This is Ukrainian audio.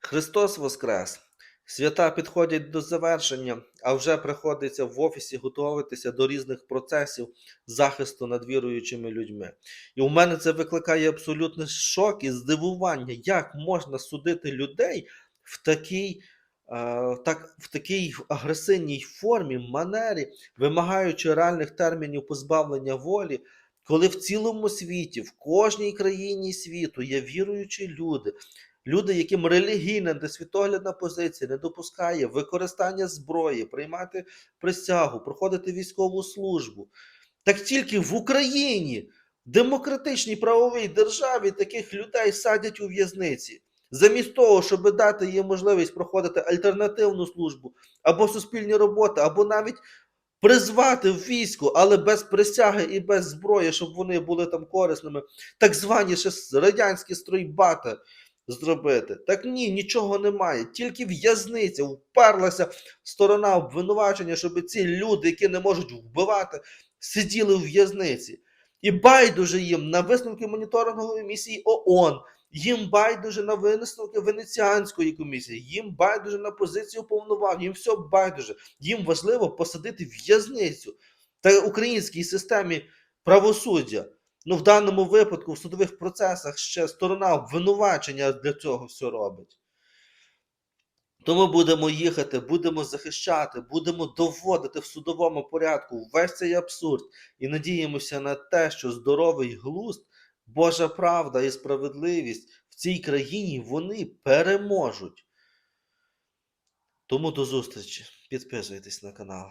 Христос Воскрес! Свята підходять до завершення, а вже приходиться в офісі готуватися до різних процесів захисту над віруючими людьми. І у мене це викликає абсолютний шок і здивування, як можна судити людей в такій, е, так, в такій агресивній формі, манері, вимагаючи реальних термінів позбавлення волі, коли в цілому світі, в кожній країні світу є віруючі люди, люди, яким релігійна та світоглядна позиція не допускає використання зброї, приймати присягу, проходити військову службу. Так тільки в Україні, демократичній правовій державі, таких людей садять у в'язниці. Замість того, щоб дати їм можливість проходити альтернативну службу або суспільні роботи, або навіть призвати в військо, але без присяги і без зброї, щоб вони були там корисними, так звані ще радянські стройбати зробити. Так ні, нічого немає. Тільки в'язниця вперлася сторона обвинувачення, щоб ці люди, які не можуть вбивати, сиділи в в'язниці. І байдуже їм на висновки моніторингової місії ООН, їм байдуже на висновки Венеціанської комісії, їм байдуже на позицію повноважень, їм все байдуже. Їм важливо посадити в'язницю та українській системі правосуддя. Ну, в даному випадку, в судових процесах ще сторона обвинувачення для цього все робить. То ми будемо їхати, будемо захищати, будемо доводити в судовому порядку весь цей абсурд і надіємося на те, що здоровий глузд, Божа правда і справедливість в цій країні вони переможуть. Тому до зустрічі. Підписуйтесь на канал.